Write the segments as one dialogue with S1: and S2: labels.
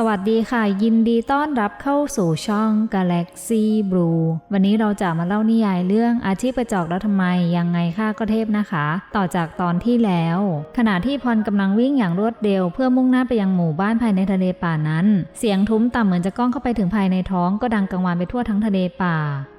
S1: สวัสดีค่ะ ยินดีต้อนรับเข้าสู่ช่อง Galaxy Blue วันนี้เราจะมาเล่านิยายเรื่องอาชีพประจอกแล้วทำไมยังไงค่าก็เทพนะคะ ต่อจากตอนที่แล้ว ขณะที่พรกำลังวิ่งอย่างรวดเร็ว เพื่อมุ่งหน้าไปยังหมู่บ้านภายในทะเลป่านั้น เสียงทุ้มต่ำเหมือนจะก้องเข้าไปถึงภายในท้องก็ดังกังวานไปทั่วทั้งทะเลป่า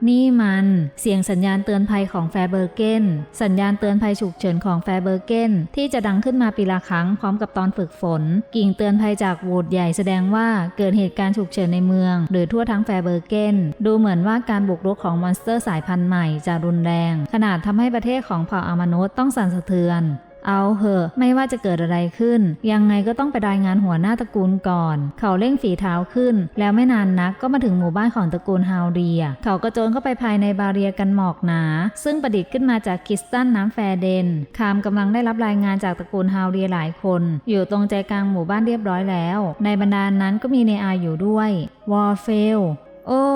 S1: นี่มันเสียงสัญญาณเตือนภัยของแฟร์เบอร์เกนสัญญาณเตือนภัยฉุกเฉินของแฟร์เบอร์เกนที่จะดังขึ้นมาปีละครั้งพร้อมกับตอนฝึกฝน กิ่งเตือนภัยจากวูดใหญ่แสดงว่าเกิดเหตุการณ์ฉุกเฉินในเมือง หรือทั่วทั้งแฟร์เบอร์เกนดูเหมือนว่าการบุกรุกของมอนสเตอร์สายพันธุ์ใหม่จะรุนแรง ขนาดทำให้ประเทศของเผ่าอามนุษย์ต้องสั่นสะเทือน เอาเหอะ ไม่ว่าจะเกิดอะไรขึ้น ยังไงก็ต้องไปรายงานหัวหน้าตระกูลก่อน เขาเร่งฝีเท้าขึ้น แล้วไม่นานนักก็มาถึงหมู่บ้านของตระกูลฮาวเรีย เขากระโจนเข้าไปภายในบาเรียกันหมอกหนา ซึ่งประดิษฐ์ขึ้นมาจากคิสตัลน้ำแฟร์เดน คามกำลังได้รับรายงานจากตระกูลฮาวเรียหลายคน อยู่ตรงใจกลางหมู่บ้านเรียบร้อยแล้ว ในบรรดานั้นก็มีเนอาอยู่ด้วย วอร์เฟล โอ้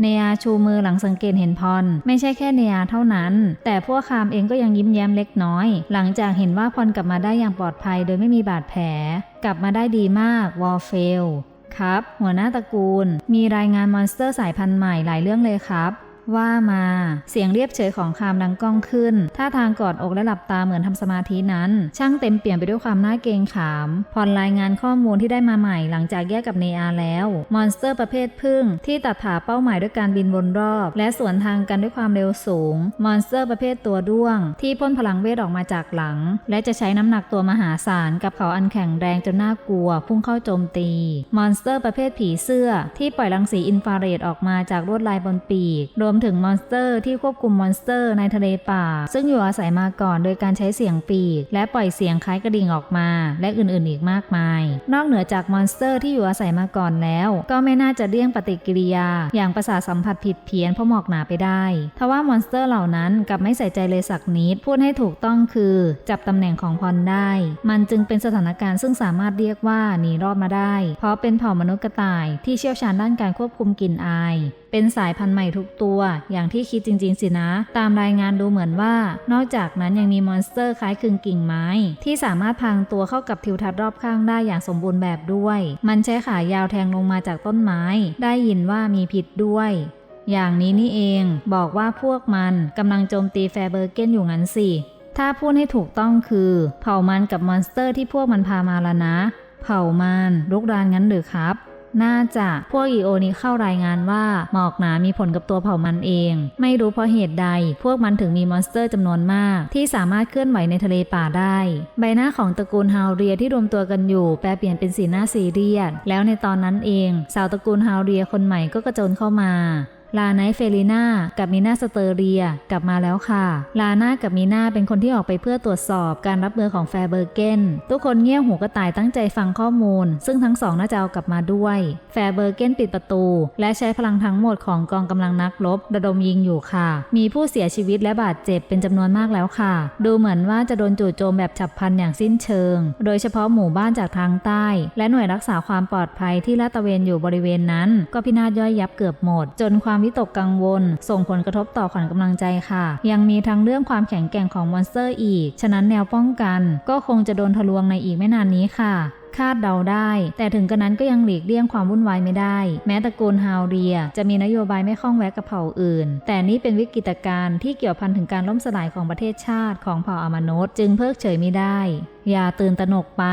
S1: เนียชูมือหลังสังเกตเห็นพร ไม่ใช่แค่เนียเท่านั้น แต่พวกคามเองก็ยังยิ้มแย้มเล็กน้อย หลังจากเห็นว่าพรกลับมาได้อย่างปลอดภัยโดยไม่มีบาดแผล กลับมาได้ดีมากวอลเฟลครับ หัวหน้าตระกูล มีรายงานมอนสเตอร์สายพันธุ์ใหม่หลายเรื่องเลยครับ ว่ามา เสียงเรียบเฉยของคามดังก้องขึ้น ท่าทางกอดอกและหลับตาเหมือนทำสมาธินั้น ช่างเต็มเปลี่ยมไปด้วยความน่าเกรงขาม พรรายงานข้อมูลที่ได้มาใหม่หลังจากแยกกับเนอาแล้ว มอนสเตอร์ประเภทพึ่งที่ตัดผ่าเป้าหมายด้วยการบินวนรอบ และสวนทางกันด้วยความเร็วสูง มอนสเตอร์ประเภทตัวด้วง ที่พ่นพลังเวทออกมาจากหลัง และจะใช้น้ำหนักตัวมหาศาลกับเขาอันแข็งแรงจนน่ากลัว พุ่งเข้าโจมตี มอนสเตอร์ประเภทผีเสื้อ ที่ปล่อยรังสีอินฟราเรดออกมาจากลวดลายบนปีกรวมถึงมอนสเตอร์ที่ควบคุมมอนสเตอร์ในทะเลป่า ซึ่งอยู่อาศัยมาก่อนโดยการใช้เสียงปีก และปล่อยเสียงคล้ายกระดิ่งออกมา และอื่นๆ อีกมากมาย นอกเหนือจากมอนสเตอร์ที่อยู่อาศัยมาก่อนแล้ว ก็ไม่น่าจะเลี่ยงปฏิกิริยา อย่างประสาทสัมผัสผิดเพี้ยนเพราะหมอกหนาไปได้ทว่ามอนสเตอร์เหล่านั้นกลับไม่ใส่ใจเลยสักนิด พูดให้ถูกต้องคือ จับตำแหน่งของพรได้ มันจึงเป็นสถานการณ์ซึ่งสามารถเรียกว่าหนีรอดมาได้ เพราะเป็นเผ่ามนุษย์กระต่ายที่เชี่ยวชาญด้านการควบคุมกลิ่นอาย เป็นสายพันธุ์ใหม่ทุกตัว อย่างที่คิดจริง ๆ สินะ ตามรายงานดูเหมือนว่า นอกจากนั้นยังมีมอนสเตอร์คล้ายคลึงกิ่งไม้ ที่สามารถพรางตัวเข้ากับทิวทัศน์รอบข้างได้อย่างสมบูรณ์แบบด้วย มันใช้ขายาวแทงลงมาจากต้นไม้ ได้ยินว่ามีพิษด้วยอย่างนี้นี่เองบอกว่าพวกมันกำลังโจมตีแฟร์เบอร์เกนอยู่งั้นสิ ถ้าพูดให้ถูกต้องคือ เผ่ามันกับมอนสเตอร์ที่พวกมันพามาละนะ เผ่ามันลุกรานงั้นหรือครับ น่าจะพวกอีโอนี้เข้ารายงานว่าหมอกหนามีผลกับตัวเผ่ามันเอง ไม่รู้เพราะเหตุใด พวกมันถึงมีมอนสเตอร์จำนวนมาก ที่สามารถเคลื่อนไหวในทะเลป่าได้ ใบหน้าของตระกูลฮาวเรียที่รวมตัวกันอยู่แปลเปลี่ยนเป็นสีหน้าซีเรียสแล้วในตอนนั้นเอง สาวตระกูลฮาวเรียคนใหม่ก็กระโจนเข้ามา ลาไนเฟลิน่ากับมีนาสเตอเรียกลับมาแล้วค่ะ ลาน่ากับมีนาเป็นคนที่ออกไปเพื่อตรวจสอบการรับมือของแฟร์เบอร์เกนทุกคนเงี่ยหูกระต่ายตั้งใจฟังข้อมูล ซึ่งทั้งสองน่าจะเอากลับมาด้วย แฟร์เบอร์เกนปิดประตู และใช้พลังทั้งหมดของกองกำลังนักรบระดมยิงอยู่ค่ะ มีผู้เสียชีวิตและบาดเจ็บเป็นจำนวนมากแล้วค่ะ ดูเหมือนว่าจะโดนจู่โจมแบบฉับพลันอย่างสิ้นเชิง โดยเฉพาะหมู่บ้านจากทางใต้ และหน่วยรักษาความปลอดภัยที่ลาดตระเวนอยู่บริเวณนั้น ก็พินาศย่อยยับเกือบหมด จนความควิตกกังวล ส่งผลกระทบต่อขวัญกำลังใจค่ะ ยังมีทั้งเรื่องความแข็งแกร่งของมอนสเตอร์อีก ฉะนั้นแนวป้องกัน ก็คงจะโดนทะลวงในอีกไม่นานนี้ค่ะคาดเดาได้ แต่ถึงกระนั้นก็ยังหลีกเลี่ยงความวุ่นวายไม่ได้ แม้ตระกูลฮาวเรีย จะมีนโยบายไม่ข้องแวะกับเผ่าอื่น แต่นี่เป็นวิกฤตการณ์ที่เกี่ยวพันถึงการล่มสลายของประเทศชาติของเผ่าอามนุษย์ จึงเพิกเฉยไม่ได้ อย่าตื่นตระหนกไป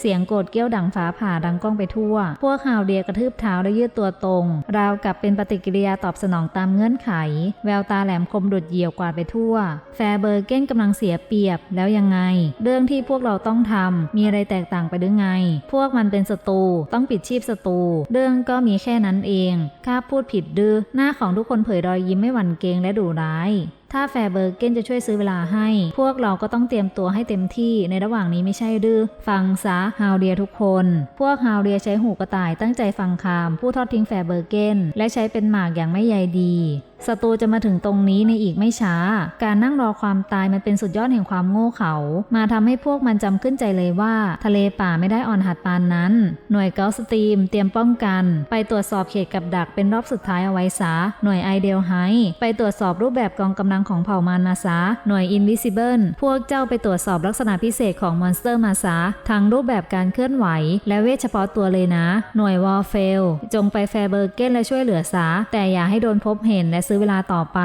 S1: เสียงโกรธเกี้ยวดังฟ้าผ่าดังก้องไปทั่ว พวกฮาวเรียกระทืบเท้าและยืดตัวตรง ราวกับเป็นปฏิกิริยาตอบสนองตามเงื่อนไข แววตาแหลมคมดุดเหยี่ยวกวาดไปทั่ว แฟร์เบอร์เก้นกำลังเสียเปรียบแล้วยังไง เรื่องที่พวกเราต้องทำมีอะไรแตกต่างไปหรือไง พวกมันเป็นศัตรูต้องปิดชีพศัตรูเรื่องก็มีแค่นั้นเองข้าพูดผิดดื้อหน้าของทุกคนเผยรอยยิ้มไม่หวั่นเกรงและดุร้าย ถ้าแฟร์เบอร์เกนจะช่วยซื้อเวลาให้ พวกเราก็ต้องเตรียมตัวให้เต็มที่ในระหว่างนี้ไม่ใช่ดื้อฟังซะฮาวเดียทุกคน พวกฮาวเดียใช้หูกระต่ายตั้งใจฟังคำผู้ทอดทิ้งแฟร์เบอร์เกนและใช้เป็นหมากอย่างไม่ใยดี ศัตรูจะมาถึงตรงนี้ในอีกไม่ช้า การนั่งรอความตายมันเป็นสุดยอดแห่งความโง่เขลามาทำให้พวกมันจำขึ้นใจเลยว่า ทะเลป่าไม่ได้อ่อนหัดปานนั้น หน่วยเกาสตรีม เตรียมป้องกัน ไปตรวจสอบเขตกับดักเป็นรอบสุดท้ายเอาไว้ซะหน่วยไอเดลไฮไปตรวจสอบรูปแบบกองกำลังของเผ่ามานาซาหน่วยอินวิซิเบิลพวกเจ้าไปตรวจสอบลักษณะพิเศษของมอนสเตอร์มาซาทั้งรูปแบบการเคลื่อนไหว และเวทเฉพาะตัวเลยนะ หน่วยวอลเฟลจงไปแฟร์เบอร์เกนและช่วยเหลือซะแต่อย่าให้โดนพบเห็นและซื้อเวลาต่อไป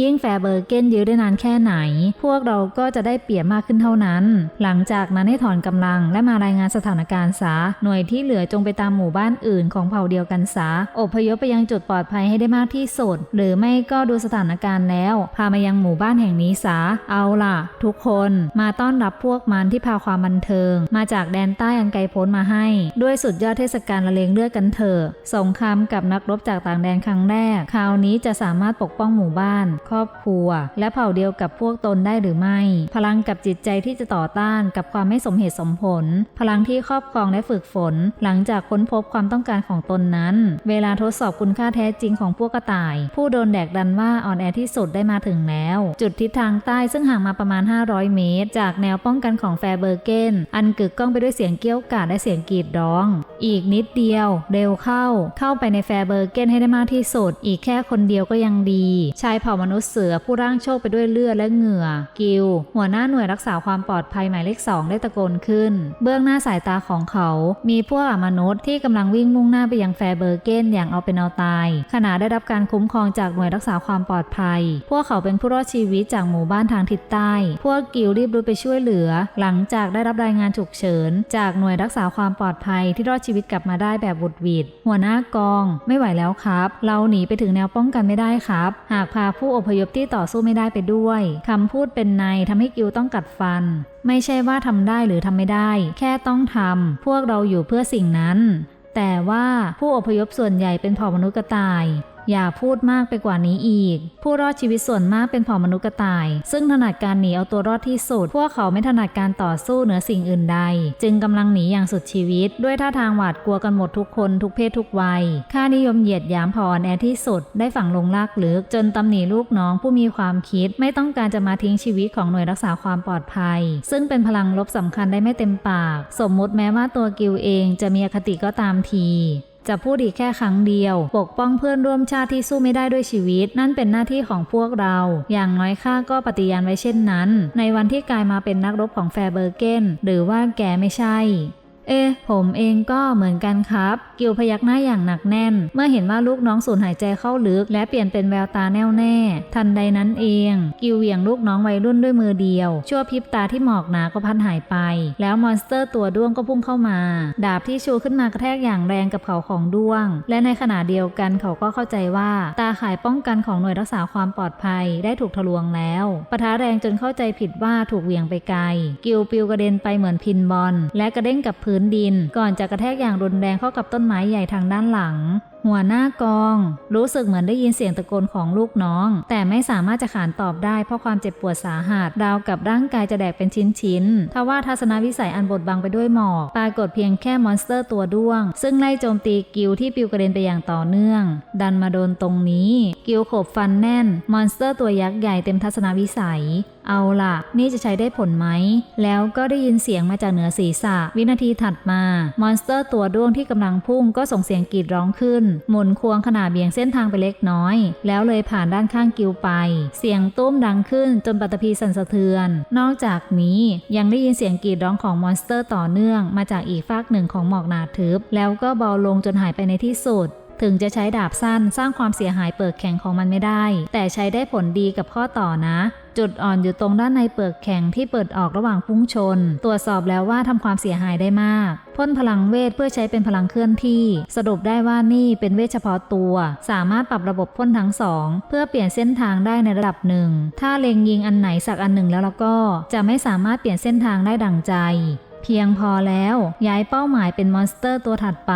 S1: ยิ่งแฟเบอร์เกนยื้อได้นานแค่ไหน พวกเราก็จะได้เปรียบมากขึ้นเท่านั้น หลังจากนั้นให้ถอนกำลังและมารายงานสถานการณ์ซะหน่วยที่เหลือจงไปตามหมู่บ้านอื่นของเผ่าเดียวกันซะอพยพไปยังจุดปลอดภัยให้ได้มากที่สุด หรือไม่ก็ดูสถานการณ์แล้ว พามายังหมู่บ้านแห่งนี้ซะเอาล่ะ ทุกคนมาต้อนรับพวกมันที่พาความบันเทิง มาจากแดนใต้อันไกลโพ้นมาให้ ด้วยสุดยอดเทศกาลละเลงเลือดกันเถอะสงครามกับนักรบจากต่างแดนครั้งแรก คราวนี้จะสามารถปกป้องหมู่บ้าน ครอบครัว และเผ่าเดียวกับพวกตนได้หรือไม่ พลังกับจิตใจที่จะต่อต้านกับความไม่สมเหตุสมผล พลังที่ครอบครองและฝึกฝน หลังจากค้นพบความต้องการของตนนั้น เวลาทดสอบคุณค่าแท้จริงของพวกกระต่าย ผู้โดนแดกดันว่าอ่อนแอที่สุดได้มาถึงแล้ว จุดทิศทางใต้ซึ่งห่างมาประมาณ 500 เมตร จากแนวป้องกันของแฟร์เบอร์เกนอันกึกก้องไปด้วยเสียงเกี้ยวกาดและเสียงกรีดร้อง อีกนิดเดียว เร็วเข้า เข้าไปในแฟร์เบอร์เกนให้ได้มากที่สุด อีกแค่คนเดียวก็ยังดี ชายเผ่ามนุษย์เสือผู้ร่างโชคไปด้วยเลือดและเหงื่อ กิลหัวหน้าหน่วยรักษาความปลอดภัยหมายเลขสองได้ตะโกนขึ้น เบื้องหน้าสายตาของเขา มีพวกอมนุษย์ที่กำลังวิ่งมุ่งหน้าไปยังแฟร์เบอร์เกนอย่างเอาเป็นเอาตายขณะได้รับการคุ้มครองจากหน่วยรักษาความปลอดภัย พวกเขาเป็นผู้รอดชีวิตจากหมู่บ้านทางทิศใต้ พวกกิลรีบรุดไปช่วยเหลือ หลังจากได้รับรายงานฉุกเฉิน จากหน่วยรักษาความปลอดภัยที่รอดชีวิตกลับมาได้แบบบุดวิดหัวหน้ากอง ไม่ไหวแล้วครับ เราหนีไปถึงแนวป้องกันไม่ได้ครับหากพาผู้อพยพที่ต่อสู้ไม่ได้ไปด้วยคำพูดเป็นในทำให้กิลต้องกัดฟัน ไม่ใช่ว่าทำได้หรือทำไม่ได้ แค่ต้องทำพวกเราอยู่เพื่อสิ่งนั้น แต่ว่าผู้อพยพส่วนใหญ่เป็นเผ่ามนุษย์กระต่าย อย่าพูดมากไปกว่านี้อีก ผู้รอดชีวิตส่วนมากเป็นเผ่ามนุษย์กระต่าย ซึ่งถนัดการหนีเอาตัวรอดที่สุด พวกเขาไม่ถนัดการต่อสู้เหนือสิ่งอื่นใด จึงกำลังหนีอย่างสุดชีวิต ด้วยท่าทางหวาดกลัวกันหมดทุกคนทุกเพศทุกวัย ค่านิยมเหยียดหยามผ่อนแอที่สุด ได้ฝังลงลากลึก จนตำหนิลูกน้องผู้มีความคิด ไม่ต้องการจะมาทิ้งชีวิตของหน่วยรักษาความปลอดภัย ซึ่งเป็นพลังลบสำคัญได้ไม่เต็มปาก สมมุติแม้ว่าตัวกิลเองจะมีอคติก็ตามที จะพูดอีกแค่ครั้งเดียว ปกป้องเพื่อนร่วมชาติที่สู้ไม่ได้ด้วยชีวิต นั่นเป็นหน้าที่ของพวกเรา อย่างน้อยข้าก็ปฏิญาณไว้เช่นนั้น ในวันที่กลายมาเป็นนักรบของแฟร์เบอร์เกนหรือว่าแกไม่ใช่ เอ๊ผมเองก็เหมือนกันครับ กิวพยักหน้าอย่างหนักแน่น เมื่อเห็นว่าลูกน้องสูญหายใจเข้าลึก และเปลี่ยนเป็นแววตาแน่วแน่ ทันใดนั้นเอง กิวเหวี่ยงลูกน้องวัยรุ่นด้วยมือเดียว ชั่วพริบตาที่หมอกหนาก็พันหายไป แล้วมอนสเตอร์ตัวด้วงก็พุ่งเข้ามา ดาบที่ชูขึ้นมากระแทกอย่างแรงกับเขาของด้วง และในขณะเดียวกันเขาก็เข้าใจว่า ตาข่ายป้องกันของหน่วยรักษาความปลอดภัยได้ถูกทะลวงแล้วปะทะแรงจนเข้าใจผิดว่าถูกเหวี่ยงไปไกล กิวปิวกระเด็นไปเหมือนพินบอลและกระเด้งกับพื้นดิน ก่อนจะกระแทกอย่างรุนแรงเข้ากับต้นไม้ใหญ่ทางด้านหลัง หัวหน้ากอง รู้สึกเหมือนได้ยินเสียงตะโกนของลูกน้อง แต่ไม่สามารถจะขานตอบได้เพราะความเจ็บปวดสาหัสราวกับร่างกายจะแดกเป็นชิ้นๆทว่าทัศนวิสัยอันบดบังไปด้วยหมอกปรากฏเพียงแค่มอนสเตอร์ตัวด้วง ซึ่งไล่โจมตีกิลที่ปิวกระเด็นไปอย่างต่อเนื่อง ดันมาโดนตรงนี้ กิลขบฟันแน่น มอนสเตอร์ตัวยักษ์ใหญ่เต็มทัศนวิสัยเอาล่ะ นี่จะใช้ได้ผลไหม แล้วก็ได้ยินเสียงมาจากเหนือศีรษะ วินาทีถัดมา มอนสเตอร์ตัวด้วงที่กำลังพุ่งก็ส่งเสียงกรีดร้องขึ้นหมุนควงขนาดเบี่ยงเส้นทางไปเล็กน้อย แล้วเลยผ่านด้านข้างกิวไป เสียงตุ้มดังขึ้นจนปัตตภีสั่นสะเทือน นอกจากนี้ยังได้ยินเสียงกรีดร้องของมอนสเตอร์ต่อเนื่องมาจากอีกฝากหนึ่งของหมอกหนาทึบ แล้วก็เบาลงจนหายไปในที่สุดถึงจะใช้ดาบสั้นสร้างความเสียหายเปลือกแข็งของมันไม่ได้ แต่ใช้ได้ผลดีกับข้อต่อนะ จุดอ่อนอยู่ตรงด้านในเปลือกแข็งที่เปิดออกระหว่างพุ่งชน ตรวจสอบแล้วว่าทำความเสียหายได้มาก พ่นพลังเวทเพื่อใช้เป็นพลังเคลื่อนที่ สรุปได้ว่านี่เป็นเวทเฉพาะตัว สามารถปรับระบบพ่นทั้งสองเพื่อเปลี่ยนเส้นทางได้ในระดับหนึ่ง ถ้าเล็งยิงอันไหนสักอันหนึ่งแล้วแล้วก็ จะไม่สามารถเปลี่ยนเส้นทางได้ดังใจ เพียงพอแล้วย้ายเป้าหมายเป็นมอนสเตอร์ตัวถัดไป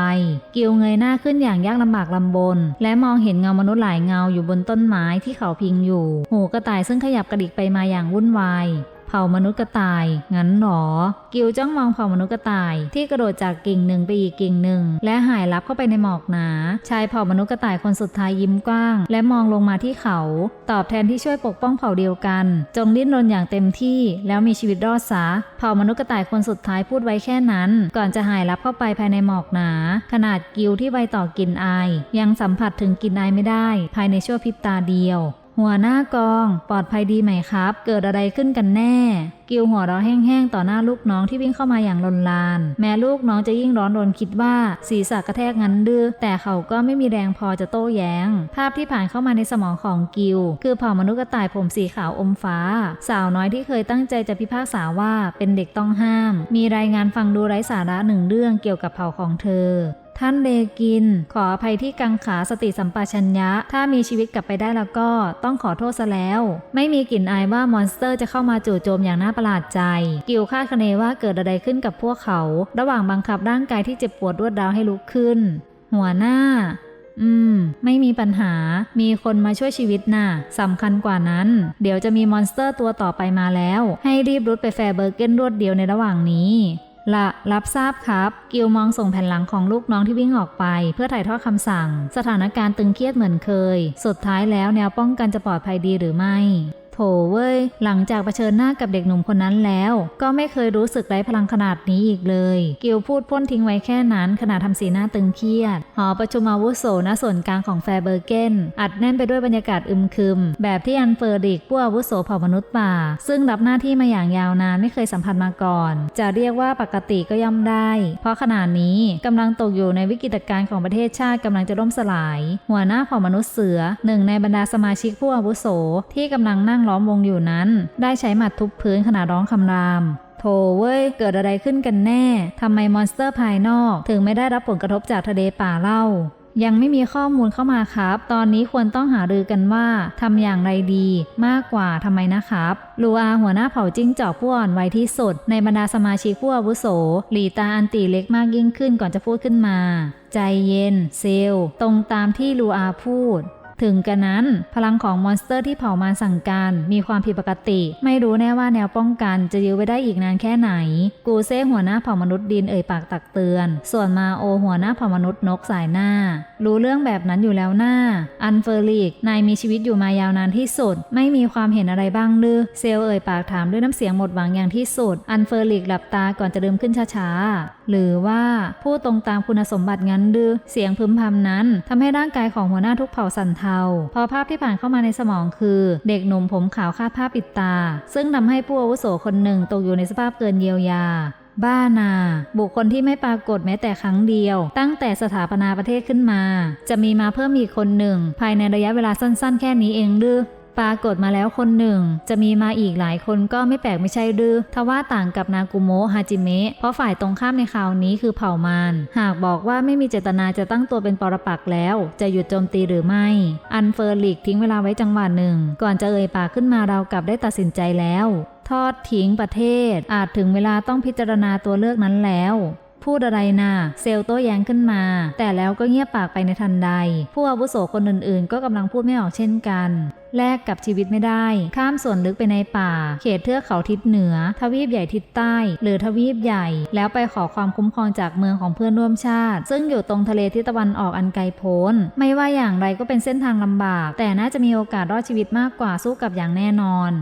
S1: กิลเงยหน้าขึ้นอย่างยากลำบากลำบน และมองเห็นเงามนุษย์หลายเงาอยู่บนต้นไม้ที่เขาพิงอยู่ หูกระต่ายซึ่งขยับกระดิกไปมาอย่างวุ่นวาย เผ่ามนุษย์กระต่าย งั้นหรอ กิวจ้องมองเผ่ามนุษย์กระต่าย ที่กระโดดจากกิ่งหนึ่งไปอีกกิ่งหนึ่ง และหายลับเข้าไปในหมอกหนา ชายเผ่ามนุษย์กระต่ายคนสุดท้ายยิ้มกว้าง และมองลงมาที่เขา ตอบแทนที่ช่วยปกป้องเผ่าเดียวกัน จงดิ้นรนอย่างเต็มที่ แล้วมีชีวิตรอดซะเผ่ามนุษย์กระต่ายคนสุดท้ายพูดไว้แค่นั้น ก่อนจะหายลับเข้าไปภายในหมอกหนา ขนาดกิวที่ไวต่อกลิ่นอาย ยังสัมผัสถึงกลิ่นอายไม่ได้ ภายในชั่วพริบตาเดียว หัวหน้ากองปลอดภัยดีไหมครับ เกิดอะไรขึ้นกันแน่ กิวหัวเราะแห้งๆ ต่อหน้าลูกน้องที่วิ่งเข้ามาอย่างลนลาน แม้ลูกน้องจะยิ่งร้อนรนคิดว่าศีรษะกระแทกงั้นดื้อแต่เขาก็ไม่มีแรงพอจะโต้แย้ง ภาพที่ผ่านเข้ามาในสมองของกิว คือเผ่ามนุษย์กระต่ายผมสีขาวอมฟ้า สาวน้อยที่เคยตั้งใจจะพิพากษาว่าเป็นเด็กต้องห้าม มีรายงานฟังดูไร้สาระหนึ่งเรื่องเกี่ยวกับเผ่าของเธอ ท่านเลกิน ขออภัยที่กังขาสติสัมปชัญญะ ถ้ามีชีวิตกลับไปได้แล้วก็ต้องขอโทษซะแล้ว ไม่มีกลิ่นอายว่ามอนสเตอร์จะเข้ามาจู่โจมอย่างน่าประหลาดใจ กิวคาดคะเนว่าเกิดอะไรขึ้นกับพวกเขา ระหว่างบังคับร่างกายที่เจ็บปวดรวดร้าวให้ลุกขึ้น หัวหน้าอืม ไม่มีปัญหา มีคนมาช่วยชีวิตน่ะสำคัญกว่านั้น เดี๋ยวจะมีมอนสเตอร์ตัวต่อไปมาแล้ว ให้รีบรุดไปแฟร์เบอร์เกนรวดเดียวในระหว่างนี้ ละรับทราบครับ กิลมองส่งแผ่นหลังของลูกน้องที่วิ่งออกไป เพื่อถ่ายทอดคำสั่ง สถานการณ์ตึงเครียดเหมือนเคย สุดท้ายแล้วแนวป้องกันจะปลอดภัยดีหรือไม่ โถเว้ย หลังจากเผชิญหน้ากับเด็กหนุ่มคนนั้นแล้ว ก็ไม่เคยรู้สึกไร้พลังขนาดนี้อีกเลย กิลพูดพ่นทิ้งไว้แค่นั้นขณะทำสีหน้าตึงเครียด หอประชุมอาวุโสณส่วนกลางของแฟร์เบอร์เกน อัดแน่นไปด้วยบรรยากาศอึมครึม แบบที่อันเฟอร์ดิกผู้อาวุโสเผ่ามนุษย์ป่า ซึ่งรับหน้าที่มาอย่างยาวนานไม่เคยสัมผัสมาก่อน จะเรียกว่าปกติก็ย่อมได้ เพราะขณะนี้กำลังตกอยู่ในวิกฤตการณ์ของประเทศชาติกำลังจะล่มสลาย หัวหน้าเผ่ามนุษย์เสือหนึ่งในบรรดาสมาชิกผู้อาวุโสที่กำลังนั่งล้อมวงอยู่นั้น ได้ใช้หมัดทุบพื้นขณะร้องคำรามโถเว้ย เกิดอะไรขึ้นกันแน่ ทำไมมอนสเตอร์ภายนอกถึงไม่ได้รับผลกระทบจากทะเลป่าเล่า ยังไม่มีข้อมูลเข้ามาครับ ตอนนี้ควรต้องหารือกันว่าทำอย่างไรดีมากกว่าทำไมนะครับลูอาหัวหน้าเผ่าจิ้งจอกผู้อ่อนวัยที่สุด ในบรรดาสมาชิกผู้อาวุโส หลีตาอันตีเล็กมากยิ่งขึ้นก่อนจะพูดขึ้นมา ใจเย็น เซลลตรงตามที่ลูอาพูด ถึงกระนั้น พลังของมอนสเตอร์ที่เผามาสั่งการ มีความผิดปกติ ไม่รู้แน่ว่าแนวป้องกันจะยื้อไว้ได้อีกนานแค่ไหน กูเซ่หัวหน้าเผ่ามนุษย์ดินเอ่ยปากตักเตือน ส่วนมาโอหัวหน้าเผ่ามนุษย์นกสายหน้า รู้เรื่องแบบนั้นอยู่แล้วหน้า อันเฟอร์ลิกนายมีชีวิตอยู่มายาวนานที่สุด ไม่มีความเห็นอะไรบ้างหรือเซลเอ่ยปากถามด้วยน้ำเสียงหมดหวังอย่างที่สุด อันเฟอร์ลิกหลับตาก่อนจะเดิมขึ้นช้าๆหรือว่าผู้ตรงตามคุณสมบัติงั้นดื้อเสียงพึมพำนั้นทำให้ร่างกายของหัวหน้าทุกเผ่าสั่นเทาพอภาพที่ผ่านเข้ามาในสมองคือ เด็กหนุ่มผมขาวคาดผ้าปิดตา ซึ่งทำให้ผู้อาวุโสคนหนึ่งตกอยู่ในสภาพเกินเยียวยาบ้านา บุคคลที่ไม่ปรากฏแม้แต่ครั้งเดียว ตั้งแต่สถาปนาประเทศขึ้นมา จะมีมาเพิ่มอีกคนหนึ่ง ภายในระยะเวลาสั้นๆ แค่นี้เองหรือ ปรากฏมาแล้วคนหนึ่ง จะมีมาอีกหลายคนก็ไม่แปลกไม่ใช่ดื้อทว่าต่างกับนากุโมะฮาจิเมะเพราะฝ่ายตรงข้ามในคราวนี้คือเผ่ามารหากบอกว่าไม่มีเจตนาจะตั้งตัวเป็นปรปักษ์แล้ว จะหยุดโจมตีหรือไม่ อันเฟอร์ลิกทิ้งเวลาไว้จังหวะหนึ่ง ก่อนจะเอ่ยปากขึ้นมาเรากลับได้ตัดสินใจแล้ว ทอดทิ้งประเทศ อาจถึงเวลาต้องพิจารณาตัวเลือกนั้นแล้วพูดอะไรนะ่ะเซลโต้แย้งขึ้นมา แต่แล้วก็เงียบปากไปในทันใด ผู้อาวุโสคนอื่นๆ ก็กำลังพูดไม่ออกเช่นกัน แลกกับชีวิตไม่ได้ ข้ามส่วนลึกไปในป่า เขตเทือกเขาทิศเหนือ ทวีปใหญ่ทิศใต้ หรือทวีปใหญ่ แล้วไปขอความคุ้มครองจากเมืองของเพื่อนร่วมชาติ ซึ่งอยู่ตรงทะเลทิศตะวันออกอันไกลโพ้น ไม่ว่าอย่างไรก็เป็นเส้นทางลำบาก แต่น่าจะมีโอกาสรอดชีวิตมากกว่าสู้กับอย่างแน่นอน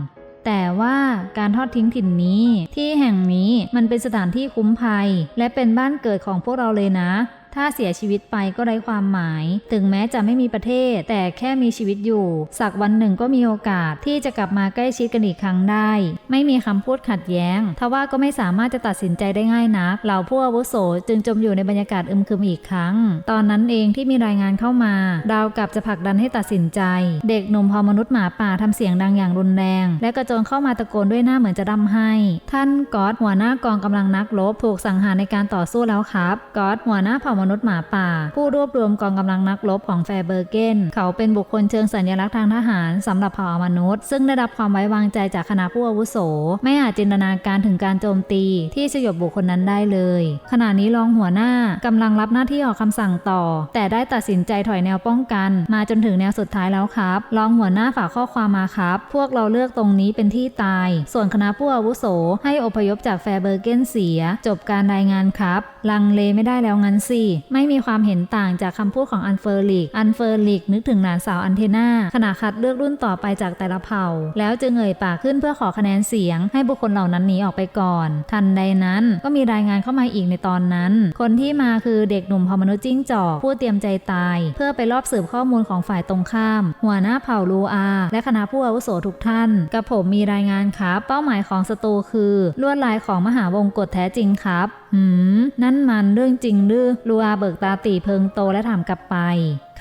S1: แต่ว่าการทอดทิ้งถิ่นนี้ ที่แห่งนี้มันเป็นสถานที่คุ้มภัย และเป็นบ้านเกิดของพวกเราเลยนะ ถ้าเสียชีวิตไปก็ไร้ความหมาย ถึงแม้จะไม่มีประเทศ แต่แค่มีชีวิตอยู่ สักวันหนึ่งก็มีโอกาสที่จะกลับมาใกล้ชิดกันอีกครั้งได้ ไม่มีคำพูดขัดแย้ง ทว่าก็ไม่สามารถจะตัดสินใจได้ง่ายนัก เหล่าผู้อาวุโสจึงจมอยู่ในบรรยากาศอึมครึมอีกครั้ง ตอนนั้นเองที่มีรายงานเข้ามา ดาวกับจะผลักดันให้ตัดสินใจ เด็กหนุ่มพอมนุษย์หมาป่าทำเสียงดังอย่างรุนแรง และกระโจนเข้ามาตะโกนด้วยหน้าเหมือนจะร่ำให้ ท่านกอตหัวหน้ากองกำลังนักรบถูกสังหารในการต่อสู้แล้วครับ กอตหัวหน้าเผ่ามมนุษย์หมาป่า ผู้รวบรวมกองกำลังนักรบของแฟร์เบอร์เกน เขาเป็นบุคคลเชิงสัญลักษณ์ทางทหารสำหรับเผ่ามนุษย์ ซึ่งได้รับความไว้วางใจจากคณะผู้อาวุโส ไม่อาจจินตนาการถึงการโจมตีที่สยบบุคคลนั้นได้เลย ขณะนี้รองหัวหน้ากำลังรับหน้าที่ออกคำสั่งต่อ แต่ได้ตัดสินใจถอยแนวป้องกัน มาจนถึงแนวสุดท้ายแล้วครับรองหัวหน้าฝากข้อความมาครับ พวกเราเลือกตรงนี้เป็นที่ตาย ส่วนคณะผู้อาวุโส ให้อพยพจากแฟร์เบอร์เกนเสีย จบการรายงานครับ ลังเลไม่ได้แล้วงั้นสิไม่มีความเห็นต่างจากคำพูดของอันเฟอร์ลิก อันเฟอร์ลิกนึกถึงหลานสาวอันเทนาขณะคัดเลือกรุ่นต่อไปจากแต่ละเผ่า แล้วจึงเอ่ยปากขึ้นเพื่อขอคะแนนเสียง ให้บุคคลเหล่านั้นหนีออกไปก่อน ทันใดนั้นก็มีรายงานเข้ามาอีกในตอนนั้น คนที่มาคือเด็กหนุ่มพอมนุษย์จิ้งจอกผู้เตรียมใจตาย เพื่อไปรอบสืบข้อมูลของฝ่ายตรงข้าม หัวหน้าเผ่าลูอา และคณะผู้อาวุโสทุกท่าน กับผมมีรายงานครับ เป้าหมายของศัตรูคือ ลวดลายของมหาวงกฏแท้จริงครับ หืม นั่นมันเรื่องจริงหรือลัวเบิกตาตีเพิงโตและถามกลับไป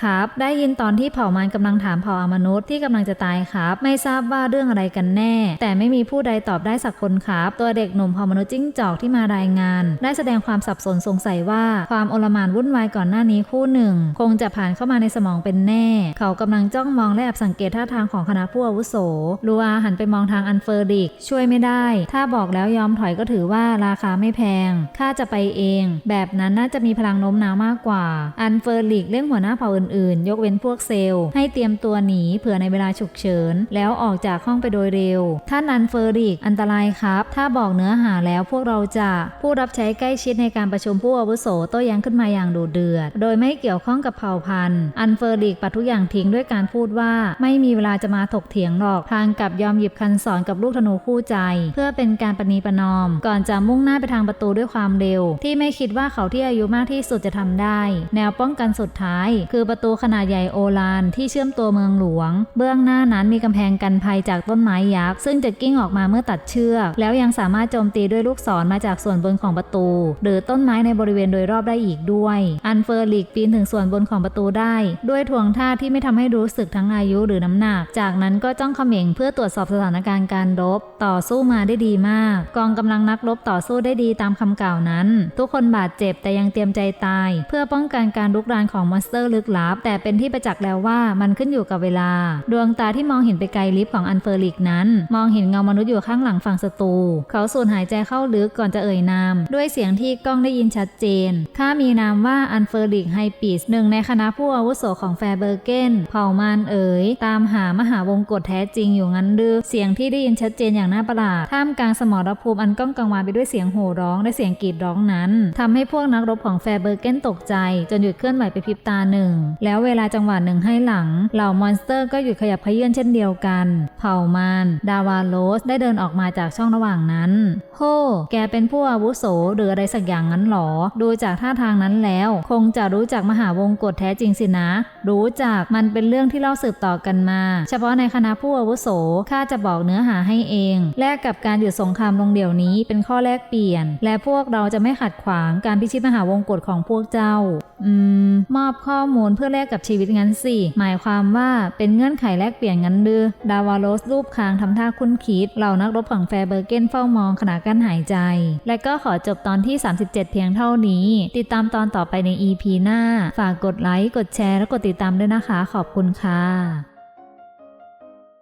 S1: ครับ ได้ยินตอนที่เผ่ามันกำลังถามเผ่าอมนุษย์ที่กำลังจะตายครับ ไม่ทราบว่าเรื่องอะไรกันแน่ แต่ไม่มีผู้ใดตอบได้สักคนครับ ตัวเด็กหนุ่มเผ่ามนุษย์จิ้งจอกที่มารายงาน ได้แสดงความสับสนสงสัยว่าความโอลมานวุ่นวายก่อนหน้านี้คู่หนึ่ง คงจะผ่านเข้ามาในสมองเป็นแน่ เขากำลังจ้องมองและแอบสังเกตท่าทางของคณะผู้อาวุโสลูอาหันไปมองทางอันเฟอร์ดิก ช่วยไม่ได้ ถ้าบอกแล้วยอมถอยก็ถือว่าราคาไม่แพงข้าจะไปเอง แบบนั้นน่าจะมีพลังโน้มน้าวมากกว่า อันเฟอร์ลิกเร่องหัวหน้าเผ่าอื่นๆยกเว้นพวกเซลล์ ให้เตรียมตัวหนีเผื่อในเวลาฉุกเฉิน แล้วออกจากห้องไปโดยเร็ว ท่านอันเฟอริก อันตรายครับ ถ้าบอกเนื้อหาแล้วพวกเราจะผู้รับใช้ใกล้ชิดในการประชุมผู้อาวุโสโต้แย้งขึ้นมาอย่างดุเดือด โดยไม่เกี่ยวข้องกับเผ่าพันธุ์ อันเฟอริกปัดทุกอย่างทิ้งด้วยการพูดว่าไม่มีเวลาจะมาถกเถียงหรอกพางกับยอมหยิบคันสอนกับลูกธนูคู่ใจ เพื่อเป็นการประนีประนอม ก่อนจะมุ่งหน้าไปทางประตูด้วยความเร็ว ที่ไม่คิดว่าเขาที่อายุมากที่สุดจะทำได้ แนวป้องกันสุดท้าย คือประตูขนาดใหญ่โอลานที่เชื่อมตัวเมืองหลวง เบื้องหน้านั้นมีกำแพงกันภัยจากต้นไม้ยักษ์ซึ่งจะกิ้งออกมาเมื่อตัดเชือก แล้วยังสามารถโจมตีด้วยลูกศรมาจากส่วนบนของประตู หรือต้นไม้ในบริเวณโดยรอบได้อีกด้วย อันเฟอร์ลิกปีนถึงส่วนบนของประตูได้ ด้วยทวงท่าที่ไม่ทำให้รู้สึกทั้งอายุหรือน้ำหนัก จากนั้นก็จ้องเขม่งเพื่อตรวจสอบสถานการณ์การรบ ต่อสู้มาได้ดีมาก กองกำลังนักรบต่อสู้ได้ดีตามคำกล่าวนั้น ทุกคนบาดเจ็บแต่ยังเตรียมใจตาย เพื่อป้องกันการลุกรานของมอนสเตอร์ลึกลับแต่เป็นที่ประจักษ์แล้วว่ามันขึ้นอยู่กับเวลา ดวงตาที่มองเห็นไปไกลลิฟของอันเฟอร์ลิกนั้น มองเห็นเงามนุษย์อยู่ข้างหลังฝั่งศัตรู เขาสูดหายใจเข้าลึกก่อนจะเอ่ยนาม ด้วยเสียงที่กล้องได้ยินชัดเจนข้ามีนามว่าอันเฟอร์ลิกไฮปิสหนึ่งในคณะผู้อาวุโสของแฟเบอร์เกนเผ่ามานเอ๋ยตามหามหาวงกฏแท้จริงอยู่งั้นหรือเสียงที่ได้ยินชัดเจนอย่างน่าประหลาดท่ามกลางสมรภูมิอันก้องกังวานไปด้วยเสียงโห่ร้องและเสียงกรีดร้องนั้นทำให้พวกนักรบของแฟเบอร์เกนตกใจ จนหยุดเคลื่อนไหวไปพริบตาหนึ่งแล้วเวลาจังหวะหนึ่งให้หลัง เหล่ามอนสเตอร์ก็หยุดขยับเขยื่อนเช่นเดียวกัน เผ่ามานดาวาโลสได้เดินออกมาจากช่องระหว่างนั้นโฮแกเป็นผู้อาวุโสหรืออะไรสักอย่างนั้นหรอ ดูจากท่าทางนั้นแล้ว คงจะรู้จักมหาวงกฏแท้จริงสินะ รู้จักมันเป็นเรื่องที่เล่าสืบต่อกันมา เฉพาะในคณะผู้อาวุโสข้าจะบอกเนื้อหาให้เอง แลกกับการหยุดสงครามลงเดี๋ยวนี้เป็นข้อแลกเปลี่ยน และพวกเราจะไม่ขัดขวางการพิชิตมหาวงกฏของพวกเจ้า อืม มอบข้อมูลเพื่อแลกกับชีวิตงั้นสิหมายความว่าเป็นเงื่อนไขแลกเปลี่ยนงั้นดือดาวาโรสรูปคางทำท่าคุ้นคิดเหล่านักรบของแฟร์เบอร์เกนเฝ้ามองขณะกั้นหายใจ และก็ขอจบตอนที่ 37 เพียงเท่านี้ ติดตามตอนต่อไปใน EP หน้า ฝากกดไลค์ กดแชร์ และกดติดตามด้วยนะคะ ขอบคุณค่ะ